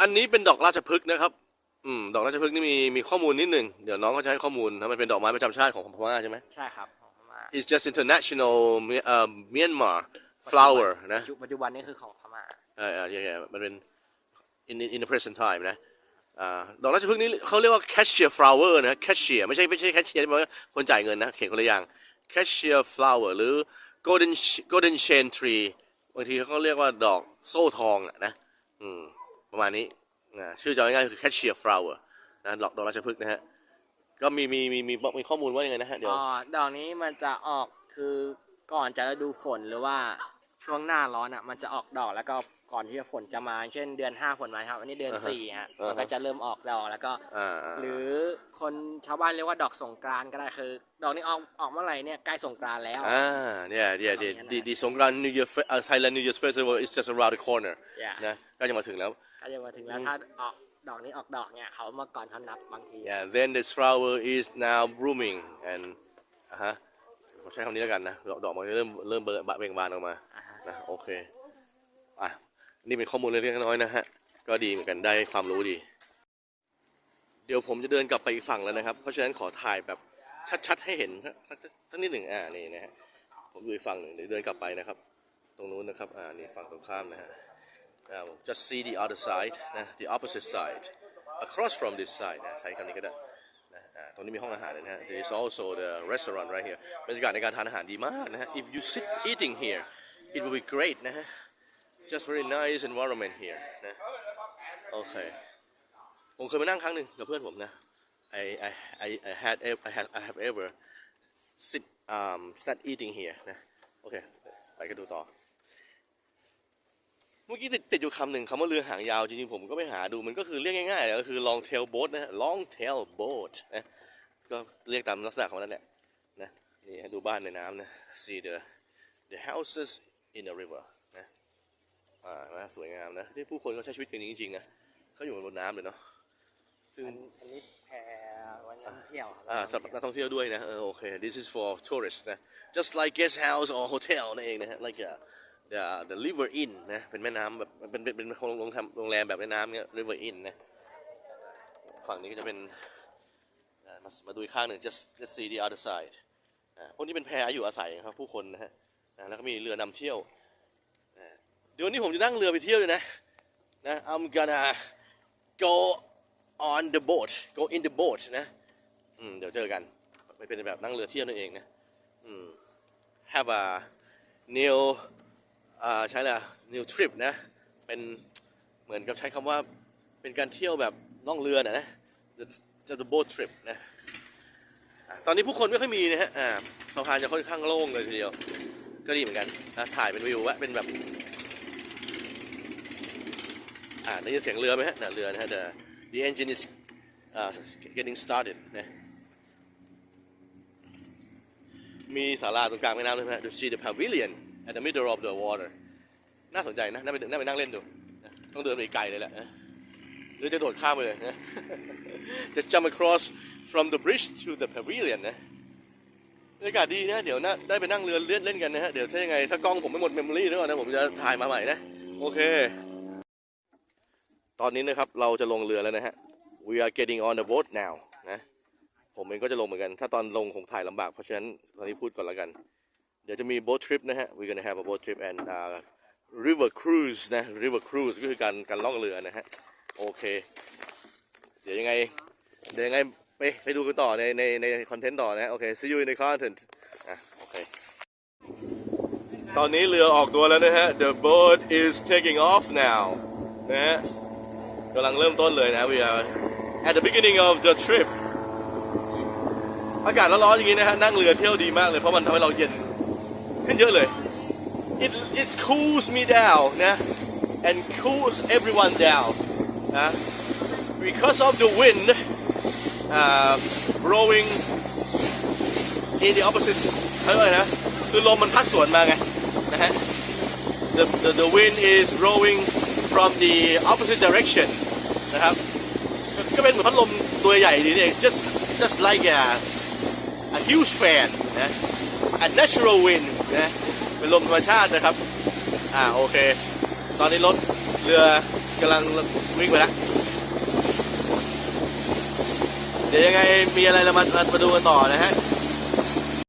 อันนี้เป็นดอกราชพฤกษ์นะครับ อืม ดอกราชพฤกษ์นี่มีมีข้อมูลนิดหนึ่งเดี๋ยวน้องเขาจะให้ข้อมูลนะมันเป็นดอกไม้ประจำชาติของพม่าใช่ไหม ใช่ครับของพม่า It's just international เอ่อ Myanmar flower นะปัจจุปัจจุบันนี้คือของพม่าเออเออใช่ๆมันเป็น in in in the present time นะอ่าดอกราชพฤกษ์นี้เขาเรียกว่า cassia flower นะ cassia ไม่ใช่ไม่ใช่ cashier ที่แปลว่าคนจ่ายเงินนะเขียนคนละอย่าง cassia flower หรือ golden golden chain tree บางทีเขาก็เรียกว่าดอกโซ่ทองอะนะ อืม ประมาณนี้นะชื่อจะง่ายๆคือ cashier flower นะดอกดอกราชพฤกษ์นะฮะก็มีมีมีมีมีข้อมูลว่ายังไงนะฮะเดี๋ยว อ๋อดอกนี้มันจะออกคือก่อนจะฤดูฝนหรือว่า ช่วงหน้าร้อนอะมันจะออกดอกแล้วก็ก่อนที่ฝนจะมา เช่นเดือนห้าฝนมาครับ อันนี้เดือนอ่าฮะสี่ฮะอ่าฮะ มันก็จะเริ่มออกดอกแล้วก็ อ่าอ่าหรือคนชาวบ้านเรียกว่าดอกสงกรานต์ก็ได้คือ ดอกนี้ออกออกเมื่อไหร่เนี่ยใกล้สงกรานต์แล้ว อ่าเนี่ยเนี่ยเนี่ย the the Songkran New Year Fe- อ่า Thailand New Year's Festival is just around the corner Yeah นะก็จะมาถึงแล้ว ก็จะมาถึงแล้วถ้าออกดอกนี้ออกดอกเนี่ยเขาเมื่อก่อนเขานับบางที Yeah, then the flower is now blooming and อะฮะผมใช้คำนี้แล้วกันนะดอกดอกมันเริ่มเริ่มเบิกบานเบ่งบานออกมา อ่าฮะ นะโอเคอะนี่เป็นข้อมูลเล็กๆน้อยๆนะฮะก็ดีเหมือนกันได้ความรู้ดี เดี๋ยวผมจะเดินกลับไปอีกฝั่งแล้วนะครับ เพราะฉะนั้นขอถ่ายแบบชัดๆให้เห็นสักสักนิดหนึ่งอ่านี่นะฮะผมอยู่อีกฝั่งหนึ่งเดี๋ยวเดินกลับไปนะครับ ตรงนู้นนะครับอ่านี่ฝั่งตรงข้ามนะฮะ just see the other side นะ the opposite side across from this side นะใช้คำนี้ก็ได้นะอ่าตรงนี้มีห้องอาหารเลยนะฮะ there is also the restaurant right here บรรยากาศในการทานอาหารดีมากนะฮะ if you sit eating here it will be great นะฮะ just very nice environment here นะโอเคผมเคยมานั่งครั้งหนึ่งกับเพื่อนผมนะ I I I I had ev- I have I have ever sit um sat eating here นะโอเคไปกันดูต่อ เมื่อกี้ติดติดอยู่คำหนึ่งคำว่าเรือหางยาวจริงๆผมก็ไปหาดูมันก็คือเรียกง่ายๆเลยก็คือ long tail boat นะ long tail boat นะก็เรียกตามลักษณะของมันนั่นแหละนะนี่ดูบ้านในน้ำนะ see the the houses in the river นะอ่านะสวยงามนะที่ผู้คนเขาใช้ชีวิตกันอย่างนี้จริงๆนะเขาอยู่บนน้ำเลยเนาะซึ่งอันอันนี้แพไวันนักท่องเที่ยวครับอ่าสำหรับนักท่องเที่ยวด้วยนะเออโอเค this is for tourists นะ just like guest house or hotel นั่นเองนะฮะ like a the the river inn นะเป็นแม่น้ำแบบเป็นเป็นเป็นโรงโรงแรมโรงแรมแบบแม่น้ำเงี้ย river inn นะฝั่งนี้ก็จะเป็นอ่ามามาดูอีกข้างหนึ่ง just just see the other side อ่าพวกนี้เป็นแพอยู่อาศัยครับผู้คนนะฮะ อ่าแล้วก็มีเรือนำเที่ยวเดี๋ยวนี้ผมจะนั่งเรือไปเที่ยวเลยนะนะ I'm gonna go on the boat go in the boat นะอืมเดี๋ยวเจอกันไปเป็นแบบนั่งเรือเที่ยวนั่นเองนะอืม have a new อ่าใช้ละ new trip นะ เป็นเหมือนกับใช้คำว่าเป็นการเที่ยวแบบล่องเรือนะนะ the the boat trip นะตอนนี้ผู้คนไม่ค่อยมีนะฮะสะพานจะค่อนข้างโล่งเลยทีเดียว ก็ดีเหมือนกันนะถ่ายเป็นวิววะเป็นแบบ อ่าได้ยินเสียงเรือไหมฮะน่ะเรือนะฮะ the the engine is uh, getting started นะมีศาลาตรงกลางแม่น้ำด้วยไหมฮะ to see the pavilion at the middle of the water น่าสนใจนะ น่าไปน่าไปนั่งเล่นดูนะต้องเดินไปไกลเลยแหละนะหรือจะโดดข้ามไปเลยนะจะ jump across from the bridge to the pavilion นะ บรรยากาศดีนะ เดี๋ยวนะได้ไปนั่งเรือเล่นเล่นกันนะฮะ เดี๋ยวถ้ายังไงถ้ากล้องผมไม่หมดเมมโมรี่แล้วนะ ผมจะถ่ายมาใหม่นะ โอเค ตอนนี้นะครับเราจะลงเรือแล้วนะฮะ we are getting on the boat now นะ ผมเองก็จะลงเหมือนกัน ถ้าตอนลงคงถ่ายลำบาก เพราะฉะนั้นตอนนี้พูดก่อนแล้วกัน เดี๋ยวจะมี boat trip นะฮะ we're gonna have a boat trip and uh, river cruise นะ river cruise ก็คือการการล่องเรือนะฮะ โอเค เดี๋ยวยังไง เดี๋ยวยังไง ไปไปดูกันต่อในในในคอนเทนต์ต่อนะ โอเค see you in the content อะโอเคตอนนี้เรือออกตัวแล้วนะฮะ the boat is taking off now นะฮะกำลังเริ่มต้นเลยนะ we are at the beginning of the trip อากาศร้อนๆอย่างนี้นะฮะ นั่งเรือเที่ยวดีมากเลย เพราะมันทำให้เราเย็นขึ้นเยอะเลย it it cools me down นะ and cools everyone down นะ because of the wind uh, blowing in the opposite เขาเรียกนะคือลมมันพัดสวนมาไงนะฮะ the, the the wind is blowing from the opposite direction นะครับก็เป็นเหมือนพัดลมตัวใหญ่ดีเนี่ just just like a a huge fan นะ a natural wind นะเป็นลมธรรมชาตินะครับ อ่าโอเค ตอนนี้รถเรือกำลังวิ่งไปแล้ว เดี๋ยวยังไงมีอะไรเรามามาดูกันต่อนะฮะ